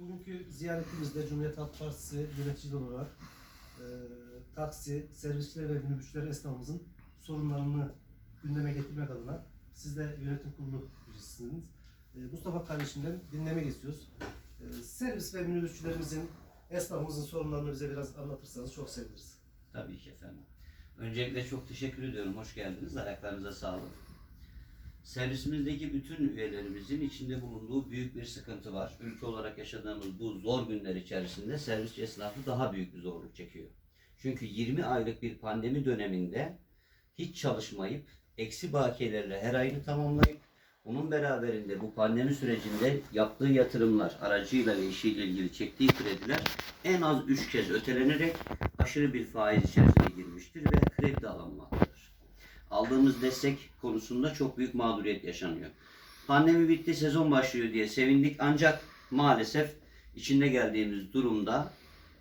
Bugünkü ziyaretimizde Cumhuriyet Halk Partisi yöneticileri olarak e, taksi, servisçiler ve minibüsçüler esnafımızın sorunlarını gündeme getirmek adına siz de yönetim kurulu üyesisiniz. E, Mustafa kardeşimden dinlemek istiyoruz. E, servis ve minibüsçülerimizin, esnafımızın sorunlarını bize biraz anlatırsanız çok seviniriz. Tabii ki efendim. Öncelikle çok teşekkür ediyorum. Hoş geldiniz. Ayaklarınıza sağlık. Servisimizdeki bütün üyelerimizin içinde bulunduğu büyük bir sıkıntı var. Ülke olarak yaşadığımız bu zor günler içerisinde servis esnafı daha büyük bir zorluk çekiyor. Çünkü 20 aylık bir pandemi döneminde hiç çalışmayıp eksi bakiyelerle her ayını tamamlayıp bunun beraberinde bu pandemi sürecinde yaptığı yatırımlar aracıyla ve işiyle ilgili çektiği krediler en az 3 kez ötelenerek aşırı bir faiz içerisine girmiştir ve kredi alınmaktadır. Aldığımız destek konusunda çok büyük mağduriyet yaşanıyor. Pandemi bitti, sezon başlıyor diye sevindik ancak maalesef içinde geldiğimiz durumda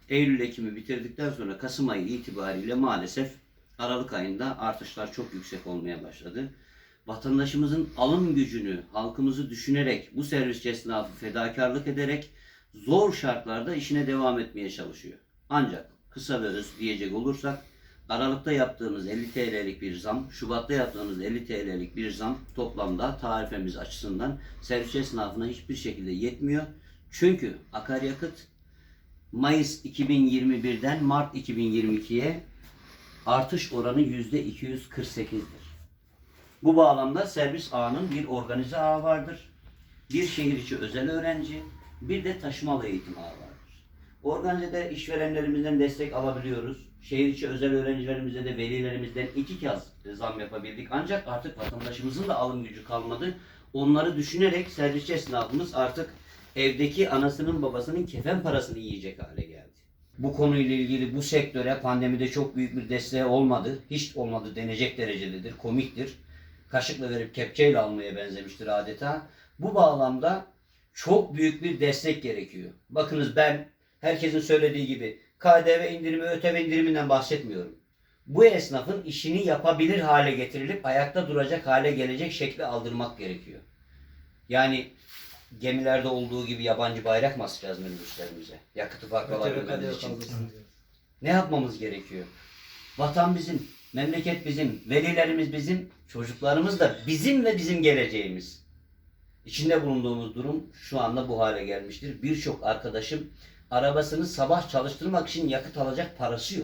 Eylül Ekim'i bitirdikten sonra Kasım ayı itibariyle maalesef Aralık ayında artışlar çok yüksek olmaya başladı. Vatandaşımızın alım gücünü, halkımızı düşünerek, bu servisçi esnafı fedakarlık ederek zor şartlarda işine devam etmeye çalışıyor. Ancak kısa ve öz diyecek olursak Aralık'ta yaptığımız 50 TL'lik bir zam, Şubat'ta yaptığımız 50 TL'lik bir zam toplamda tarifemiz açısından servis esnafına hiçbir şekilde yetmiyor. Çünkü akaryakıt Mayıs 2021'den Mart 2022'ye artış oranı %248'dir. Bu bağlamda servis ağının bir organize ağı vardır. Bir şehir içi özel öğrenci, bir de taşımalı eğitim ağı vardır. Organizede işverenlerimizden destek alabiliyoruz. Şehir içi özel öğrencilerimize de velilerimizden iki kez zam yapabildik. Ancak artık vatandaşımızın da alım gücü kalmadı. Onları düşünerek servisçi esnafımız artık evdeki anasının babasının kefen parasını yiyecek hale geldi. Bu konuyla ilgili bu sektöre pandemide çok büyük bir desteği olmadı. Hiç olmadı denecek derecededir, komiktir. Kaşıkla verip kepçeyle almaya benzemiştir adeta. Bu bağlamda çok büyük bir destek gerekiyor. Bakınız ben herkesin söylediği gibi KDV indirimi, ÖTV indiriminden bahsetmiyorum. Bu esnafın işini yapabilir hale getirilip ayakta duracak hale gelecek şekli aldırmak gerekiyor. Yani gemilerde olduğu gibi yabancı bayrak mı asacağız minibüslerimize? Yakıtı farklılabilmemiz için. Ne yapmamız gerekiyor? Vatan bizim, memleket bizim, velilerimiz bizim, çocuklarımız da bizim ve bizim geleceğimiz. İçinde bulunduğumuz durum şu anda bu hale gelmiştir. Birçok arkadaşım arabasını sabah çalıştırmak için yakıt alacak parası yok.